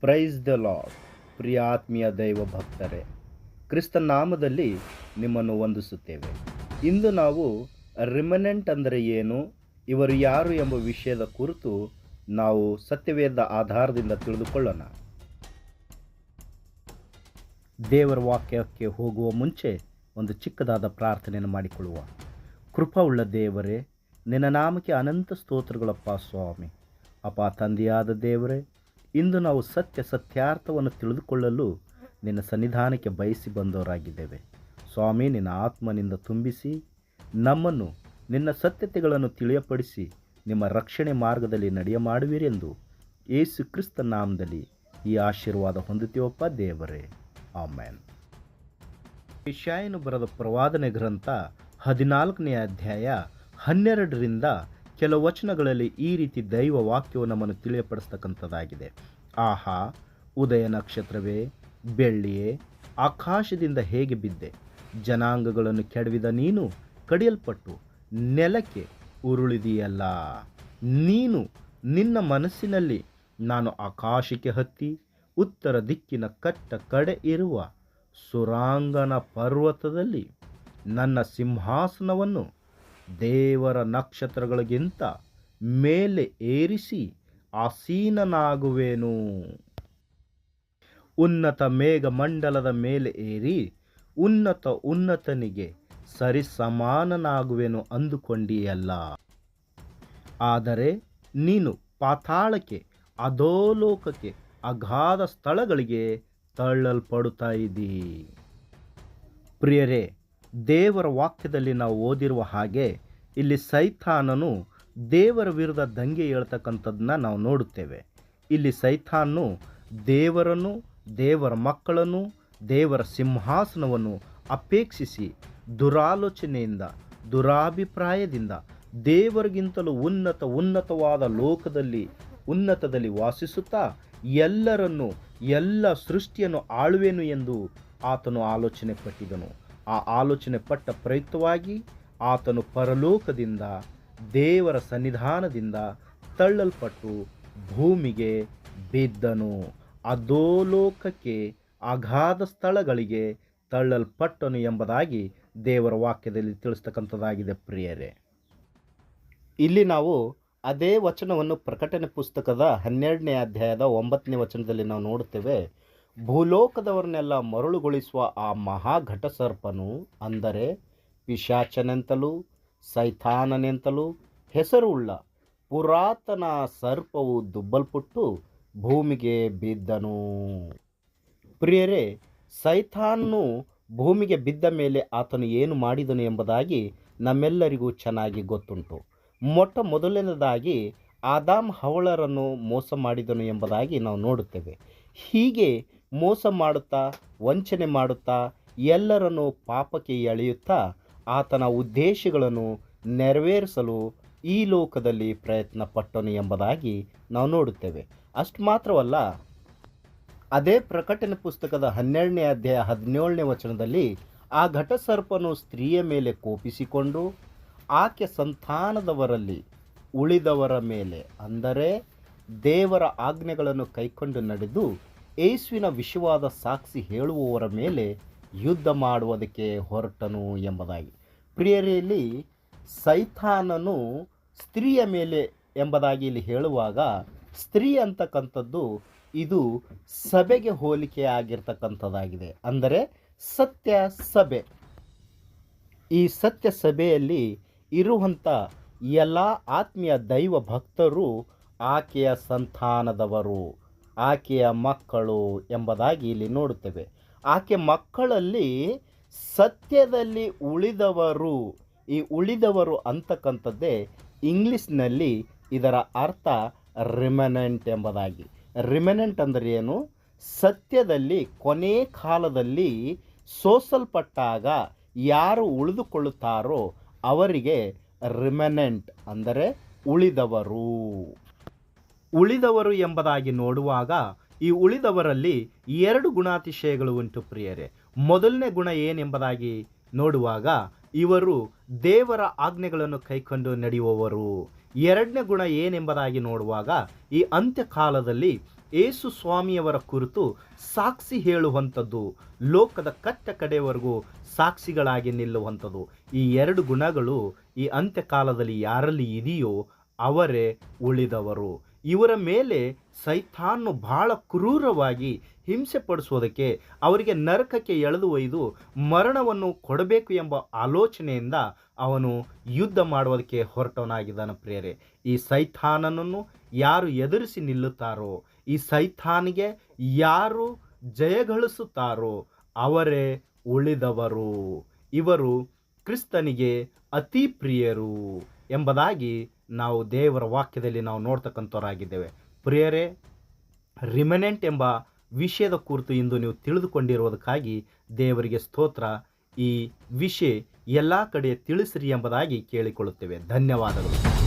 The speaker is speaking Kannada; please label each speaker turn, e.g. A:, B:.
A: ಪ್ರೈಸ್ ದ ಲಾಡ್ ಪ್ರಿಯಾತ್ಮೀಯ ದೈವ ಭಕ್ತರೇ ಕ್ರಿಸ್ತ ನಾಮದಲ್ಲಿ ನಿಮ್ಮನ್ನು ವಂದಿಸುತ್ತೇವೆ. ಇಂದು ನಾವು ರಿಮನೆಂಟ್ ಅಂದರೆ ಏನು, ಇವರು ಯಾರು ಎಂಬ ವಿಷಯದ ಕುರಿತು ನಾವು ಸತ್ಯವೇದ ಆಧಾರದಿಂದ ತಿಳಿದುಕೊಳ್ಳೋಣ. ದೇವರ ವಾಕ್ಯಕ್ಕೆ ಹೋಗುವ ಮುಂಚೆ ಒಂದು ಚಿಕ್ಕದಾದ ಪ್ರಾರ್ಥನೆಯನ್ನು ಮಾಡಿಕೊಳ್ಳುವ. ಕೃಪವುಳ್ಳ ದೇವರೇ, ನಿನ್ನ ನಾಮಕ್ಕೆ ಅನಂತ ಸ್ತೋತ್ರಗಳಪ್ಪ ಸ್ವಾಮಿ. ಅಪ್ಪ ತಂದೆಯಾದ ದೇವರೇ ಇಂದು ನಾವು ಸತ್ಯ ಸತ್ಯಾರ್ಥವನ್ನು ತಿಳಿದುಕೊಳ್ಳಲು ನಿನ್ನ ಸನ್ನಿಧಾನಕ್ಕೆ ಬಯಸಿ ಬಂದವರಾಗಿದ್ದೇವೆ. ಸ್ವಾಮಿ, ನಿನ್ನ ಆತ್ಮನಿಂದ ತುಂಬಿಸಿ, ನಮ್ಮನ್ನು, ನಿನ್ನ ಸತ್ಯತೆಗಳನ್ನು ತಿಳಿಯಪಡಿಸಿ, ನಿಮ್ಮ ರಕ್ಷಣೆ ಮಾರ್ಗದಲ್ಲಿ ನಡೆಯ ಮಾಡುವಿರೆಂದು ಯೇಸು ಕ್ರಿಸ್ತ ನಾಮದಲ್ಲಿ ಈ ಆಶೀರ್ವಾದ ಹೊಂದುತ್ತೀವಪ್ಪ ದೇವರೇ. ಆಮೇನ್. ಏಷ್ಯಾಯನು ಬರೆದ ಪ್ರವಾದನೆ ಗ್ರಂಥ ಹದಿನಾಲ್ಕನೇ ಅಧ್ಯಾಯ ಹನ್ನೆರಡರಿಂದ ಕೆಲವು ವಚನಗಳಲ್ಲಿ ಈ ರೀತಿ ದೈವ ವಾಕ್ಯವು ನಮ್ಮನ್ನು ತಿಳಿಯಪಡಿಸ್ತಕ್ಕಂಥದ್ದಾಗಿದೆ. ಆಹಾ, ಉದಯ ನಕ್ಷತ್ರವೇ, ಬೆಳ್ಳಿಯೇ, ಆಕಾಶದಿಂದ ಹೇಗೆ ಬಿದ್ದೆ? ಜನಾಂಗಗಳನ್ನು ಕೆಡವಿದ ನೀನು, ಕಡಿಯಲ್ಪಟ್ಟು, ನೆಲಕ್ಕೆ ಉರುಳಿದೆಯಲ್ಲ. ನೀನು, ನಿನ್ನ ಮನಸ್ಸಿನಲ್ಲಿ ನಾನು ಆಕಾಶಕ್ಕೆ ಹತ್ತಿ, ಉತ್ತರ ದಿಕ್ಕಿನ ಕಟ್ಟ ಕಡೆ ಇರುವ ಸುರಾಂಗನ ಪರ್ವತದಲ್ಲಿ ನನ್ನ ಸಿಂಹಾಸನವನ್ನು ದೇವರ ನಕ್ಷತ್ರಗಳಿಗಿಂತ ಮೇಲೆ ಏರಿಸಿ ಆಸೀನನಾಗುವೆನು. ಉನ್ನತ ಮೇಘಮಂಡಲದ ಮೇಲೆ ಏರಿ ಉನ್ನತ ಉನ್ನತನಿಗೆ ಸರಿಸಮಾನನಾಗುವೆನು ಅಂದುಕೊಂಡಿಯಲ್ಲ. ಆದರೆ ನೀನು ಪಾತಾಳಕ್ಕೆ, ಅಧೋಲೋಕಕ್ಕೆ, ಅಗಾಧ ಸ್ಥಳಗಳಿಗೆ ತಳ್ಳಲ್ಪಡುತ್ತಾ ಇದ್ದೀ. ಪ್ರಿಯರೇ, ದೇವರ ವಾಕ್ಯದಲ್ಲಿ ನಾವು ಓದಿರುವ ಹಾಗೆ ಇಲ್ಲಿ ಸೈಥಾನನು ದೇವರ ವಿರುದ್ಧ ದಂಗೆ ಹೇಳ್ತಕ್ಕಂಥದ್ದನ್ನ ನಾವು ನೋಡುತ್ತೇವೆ. ಇಲ್ಲಿ ಸೈಥಾನು ದೇವರನ್ನು, ದೇವರ ಮಕ್ಕಳನ್ನು, ದೇವರ ಸಿಂಹಾಸನವನ್ನು ಅಪೇಕ್ಷಿಸಿ ದುರಾಲೋಚನೆಯಿಂದ, ದುರಾಭಿಪ್ರಾಯದಿಂದ ದೇವರಿಗಿಂತಲೂ ಉನ್ನತ, ಉನ್ನತವಾದ ಲೋಕದಲ್ಲಿ, ಉನ್ನತದಲ್ಲಿ ವಾಸಿಸುತ್ತಾ ಎಲ್ಲರನ್ನು, ಎಲ್ಲ ಸೃಷ್ಟಿಯನ್ನು ಆಳುವೆನು ಎಂದು ಆತನು ಆಲೋಚನೆ ಪಟ್ಟಿದನು. ಆ ಆಲೋಚನೆ ಪಟ್ಟ ಪ್ರಯುಕ್ತವಾಗಿ ಆತನು ಪರಲೋಕದಿಂದ, ದೇವರ ಸನ್ನಿಧಾನದಿಂದ ತಳ್ಳಲ್ಪಟ್ಟು ಭೂಮಿಗೆ ಬಿದ್ದನು. ಅಧೋಲೋಕಕ್ಕೆ ಅಗಾಧ ಸ್ಥಳಗಳಿಗೆ ತಳ್ಳಲ್ಪಟ್ಟನು ಎಂಬುದಾಗಿ ದೇವರ ವಾಕ್ಯದಲ್ಲಿ ತಿಳಿಸ್ತಕ್ಕಂಥದ್ದಾಗಿದೆ ಪ್ರಿಯರೇ. ಇಲ್ಲಿ ನಾವು ಅದೇ ವಚನವನ್ನು ಪ್ರಕಟಣೆ ಪುಸ್ತಕದ ಹನ್ನೆರಡನೇ ಅಧ್ಯಾಯದ ಒಂಬತ್ತನೇ ವಚನದಲ್ಲಿ ನಾವು ನೋಡುತ್ತೇವೆ. ಭೂಲೋಕದವರನ್ನೆಲ್ಲ ಮರಳುಗೊಳಿಸುವ ಆ ಮಹಾಘಟಸರ್ಪನು ಅಂದರೆ ಪಿಶಾಚನೆಂತಲೂ ಸೈಥಾನನೆಂತಲೂ ಹೆಸರುಳ್ಳ ಪುರಾತನ ಸರ್ಪವು ದುಬ್ಬಲ್ಪಟ್ಟು ಭೂಮಿಗೆ ಬಿದ್ದನು. ಪ್ರಿಯರೇ, ಸೈಥಾನ್ನು ಭೂಮಿಗೆ ಬಿದ್ದ ಮೇಲೆ ಆತನು ಏನು ಮಾಡಿದನು ಎಂಬುದಾಗಿ ನಮ್ಮೆಲ್ಲರಿಗೂ ಚೆನ್ನಾಗಿ ಗೊತ್ತುಂಟು. ಮೊಟ್ಟ ಮೊದಲನೇದಾಗಿ ಆದಾಮ್ ಹವಳರನ್ನು ಮೋಸ ಮಾಡಿದನು ಎಂಬುದಾಗಿ ನಾವು ನೋಡುತ್ತೇವೆ. ಹೀಗೆ ಮೋಸ ಮಾಡುತ್ತಾ, ವಂಚನೆ ಮಾಡುತ್ತಾ, ಎಲ್ಲರನ್ನು ಪಾಪಕ್ಕೆ ಎಳೆಯುತ್ತಾ ಆತನ ಉದ್ದೇಶಗಳನ್ನು ನೆರವೇರಿಸಲು ಈ ಲೋಕದಲ್ಲಿ ಪ್ರಯತ್ನ ಪಟ್ಟನು ಎಂಬುದಾಗಿ ನಾವು ನೋಡುತ್ತೇವೆ. ಅಷ್ಟು ಮಾತ್ರವಲ್ಲ, ಅದೇ ಪ್ರಕಟಣೆ ಪುಸ್ತಕದ ಹನ್ನೆರಡನೇ ಅಧ್ಯಾಯ ಹದಿನೇಳನೇ ವಚನದಲ್ಲಿ ಆ ಘಟಸರ್ಪನು ಸ್ತ್ರೀಯ ಮೇಲೆ ಕೋಪಿಸಿಕೊಂಡು ಆಕೆ ಸಂತಾನದವರಲ್ಲಿ ಉಳಿದವರ ಮೇಲೆ, ಅಂದರೆ ದೇವರ ಆಜ್ಞೆಗಳನ್ನು ಕೈಕೊಂಡು ನಡೆದು ಏಸುವಿನ ವಿಷವಾದ ಸಾಕ್ಷಿ ಹೇಳುವವರ ಮೇಲೆ ಯುದ್ಧ ಮಾಡುವುದಕ್ಕೆ ಹೊರಟನು ಎಂಬುದಾಗಿ. ಪ್ರಿಯರಲ್ಲಿ ಸೈತಾನನು ಸ್ತ್ರೀಯ ಮೇಲೆ ಎಂಬುದಾಗಿ ಇಲ್ಲಿ ಹೇಳುವಾಗ ಸ್ತ್ರೀ ಅಂತಕ್ಕಂಥದ್ದು ಇದು ಸಭೆಗೆ ಹೋಲಿಕೆ ಆಗಿರ್ತಕ್ಕಂಥದ್ದಾಗಿದೆ ಅಂದರೆ ಸತ್ಯ ಸಭೆ. ಈ ಸತ್ಯ ಸಭೆಯಲ್ಲಿ ಇರುವಂಥ ಎಲ್ಲ ಆತ್ಮೀಯ ದೈವ ಭಕ್ತರು ಆಕೆಯ ಸಂತಾನದವರು, ಆಕೆಯ ಮಕ್ಕಳು ಎಂಬುದಾಗಿ ಇಲ್ಲಿ ನೋಡುತ್ತೇವೆ. ಆಕೆ ಮಕ್ಕಳಲ್ಲಿ ಸತ್ಯದಲ್ಲಿ ಉಳಿದವರು, ಈ ಉಳಿದವರು ಅಂತಕ್ಕಂಥದ್ದೇ ಇಂಗ್ಲೀಷ್ನಲ್ಲಿ ಇದರ ಅರ್ಥ ರಿಮನೆಂಟ್ ಎಂಬುದಾಗಿ. ರಿಮನೆಂಟ್ ಅಂದರೆ ಏನು? ಸತ್ಯದಲ್ಲಿ, ಕೊನೆ ಕಾಲದಲ್ಲಿ ಸೋಸಲ್ಪಟ್ಟಾಗ ಯಾರು ಉಳಿದುಕೊಳ್ಳುತ್ತಾರೋ ಅವರಿಗೆ ರಿಮನೆಂಟ್ ಅಂದರೆ ಉಳಿದವರು. ಉಳಿದವರು ಎಂಬುದಾಗಿ ನೋಡುವಾಗ ಈ ಉಳಿದವರಲ್ಲಿ ಎರಡು ಗುಣಾತಿಶಯಗಳು ಉಂಟು ಪ್ರಿಯರೇ. ಮೊದಲನೇ ಗುಣ ಏನೆಂಬುದಾಗಿ ನೋಡುವಾಗ ಇವರು ದೇವರ ಆಜ್ಞೆಗಳನ್ನು ಕೈಕೊಂಡು ನಡೆಯುವವರು. ಎರಡನೇ ಗುಣ ಏನೆಂಬುದಾಗಿ ನೋಡುವಾಗ ಈ ಅಂತ್ಯಕಾಲದಲ್ಲಿ ಏಸು ಸ್ವಾಮಿಯವರ ಕುರಿತು ಸಾಕ್ಷಿ ಹೇಳುವಂಥದ್ದು, ಲೋಕದ ಕಟ್ಟ ಕಡೆಯವರೆಗೂ ಸಾಕ್ಷಿಗಳಾಗಿ ನಿಲ್ಲುವಂಥದ್ದು. ಈ ಎರಡು ಗುಣಗಳು ಈ ಅಂತ್ಯಕಾಲದಲ್ಲಿ ಯಾರಲ್ಲಿ ಇದೆಯೋ ಅವರೇ ಉಳಿದವರು. ಇವರ ಮೇಲೆ ಸೈತಾನು ಬಹಳ ಕ್ರೂರವಾಗಿ ಹಿಂಸೆ ಪಡಿಸೋದಕ್ಕೆ ಅವರಿಗೆ ನರಕಕ್ಕೆ ಎಳೆದು ಒಯ್ದು ಮರಣವನ್ನು ಕೊಡಬೇಕು ಎಂಬ ಆಲೋಚನೆಯಿಂದ ಅವನು ಯುದ್ಧ ಮಾಡುವುದಕ್ಕೆ ಹೊರಟವನಾಗಿದ್ದಾನೆ ಪ್ರೇರೆ ಈ ಸೈತಾನನನ್ನು ಯಾರು ಎದುರಿಸಿ ನಿಲ್ಲುತ್ತಾರೋ, ಈ ಸೈತಾನಿಗೆ ಯಾರು ಜಯಗಳಿಸುತ್ತಾರೋ ಅವರೇ ಉಳಿದವರು. ಇವರು ಕ್ರಿಸ್ತನಿಗೆ ಅತಿ ಪ್ರಿಯರು ಎಂಬುದಾಗಿ ನಾವು ದೇವರ ವಾಕ್ಯದಲ್ಲಿ ನಾವು ನೋಡ್ತಕ್ಕಂಥವರಾಗಿದ್ದೇವೆ. ಪ್ರಿಯರೇ, ರಿಮನೆಂಟ್ ಎಂಬ ವಿಷಯದ ಕುರಿತು ಇಂದು ನೀವು ತಿಳಿದುಕೊಂಡಿರುವುದಕ್ಕಾಗಿ ದೇವರಿಗೆ ಸ್ತೋತ್ರ. ಈ ವಿಷಯ ಎಲ್ಲ ಕಡೆ ತಿಳಿಸಿರಿ ಎಂಬುದಾಗಿ ಕೇಳಿಕೊಳ್ಳುತ್ತೇವೆ. ಧನ್ಯವಾದಗಳು.